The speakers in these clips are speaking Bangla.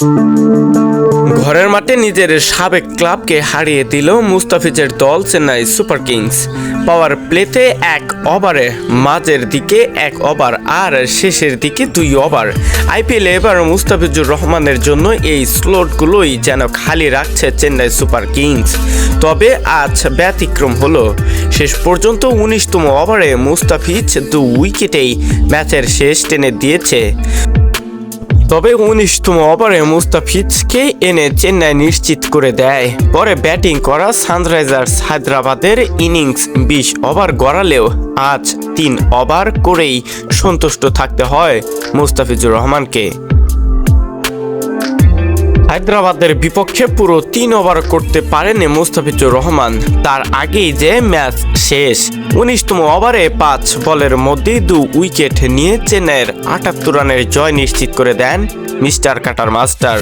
ঘরের মাঠে নিজের সাবেক ক্লাবকে হারিয়ে দিল মুস্তাফিজের দল চেন্নাই সুপার কিংস। পাওয়ার প্লেতে এক ওভারে মাঝের দিকে এক ওভার আর শেষের দিকে দুই ওভার। আইপিএলে এবার মুস্তাফিজুর রহমানের জন্য এই স্লটগুলোই যেন খালি রাখছে চেন্নাই সুপার কিংস। তবে আজ ব্যতিক্রম হলো। শেষ পর্যন্ত উনিশতম ওভারে মুস্তাফিজ দু উইকেটেই ম্যাচের শেষ টেনে দিয়েছে। তবে উনিশতম ওভারে মুস্তাফিজকে এনে চেন্নাই নিশ্চিত করে দেয়। পরে ব্যাটিং করা সানরাইজার্স হায়দ্রাবাদের ইনিংস বিশ ওভার গড়ালেও আজ তিন ওভার করেই সন্তুষ্ট থাকতে হয় মুস্তাফিজুর রহমানকে। হায়দ্রাবাদের বিপক্ষে পুরো তিন ওভার করতে পারেনি মুস্তাফিজুর রহমান। তার আগেই যে ম্যাচ শেষ, উনিশতম ওভারে পাঁচ বলের মধ্যেই দু উইকেট নিয়ে চেন্নাইয়ের আটাত্তর রানের জয় নিশ্চিত করে দেন মিস্টার কাটার মাস্টার।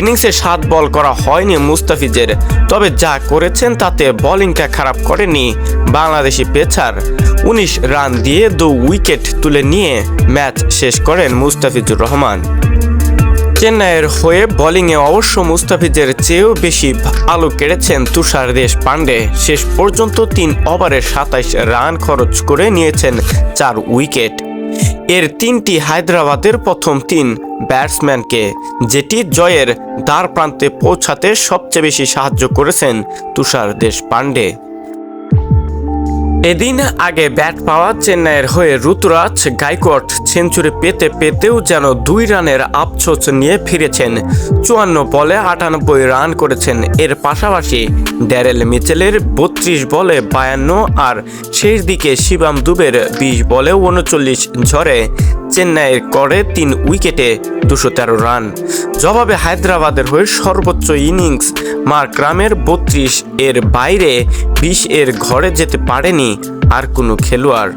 ইনিংসে সাত বল করা হয়নি মুস্তাফিজের, তবে যা করেছেন তাতে বোলিংটা খারাপ করেনি বাংলাদেশি পেছার। উনিশ রান দিয়ে দু উইকেট তুলে নিয়ে ম্যাচ শেষ করেন মুস্তাফিজুর রহমান। চেন্নাইয়ের হয়ে বোলিংয়ে অবশ্য মুস্তাফিজের চেয়েও বেশি আলো কেড়েছেন তুষার দেশ পান্ডে শেষ পর্যন্ত তিন ওভারে সাতাইশ রান খরচ করে নিয়েছেন চার উইকেট। এর তিনটি হায়দ্রাবাদের প্রথম তিন ব্যাটসম্যানকে, যেটি জয়ের দ্বার প্রান্তে পৌঁছাতে সবচেয়ে বেশি সাহায্য করেছেন তুষার দেশ পান্ডে এদিন আগে ব্যাট পাওয়া চেন্নাইয়ের হয়ে ঋতুরাজ গাইকট সেঞ্চুরি পেতে পেতেও যেন দুই রানের আফসোস নিয়ে ফিরেছেন। চুয়ান্ন বলে আটানব্বই রান করেছেন। এর পাশাপাশি ড্যারেল মিচেলের বত্রিশ বলে বায়ান্ন আর শেষ দিকে শিবাম দুবের বিশ বলে উনচল্লিশ ঝড়ে চেন্নাইয়ের করে তিন উইকেটে দুশো তেরো রান। জবাবে হায়দ্রাবাদের হয়ে সর্বোচ্চ ইনিংস। মার্ক্রামের বত্রিশ এর বাইরে বিশ এর ঘরে যেতে পারেনি আর কোনো খেলোয়াড়।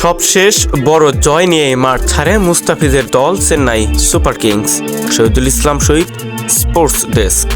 সবশেষ বড় জয় নিয়ে মাঠ ছাড়ে মুস্তাফিজের দল Chennai Super Kings. Shahidul Islam Shahid sports desk.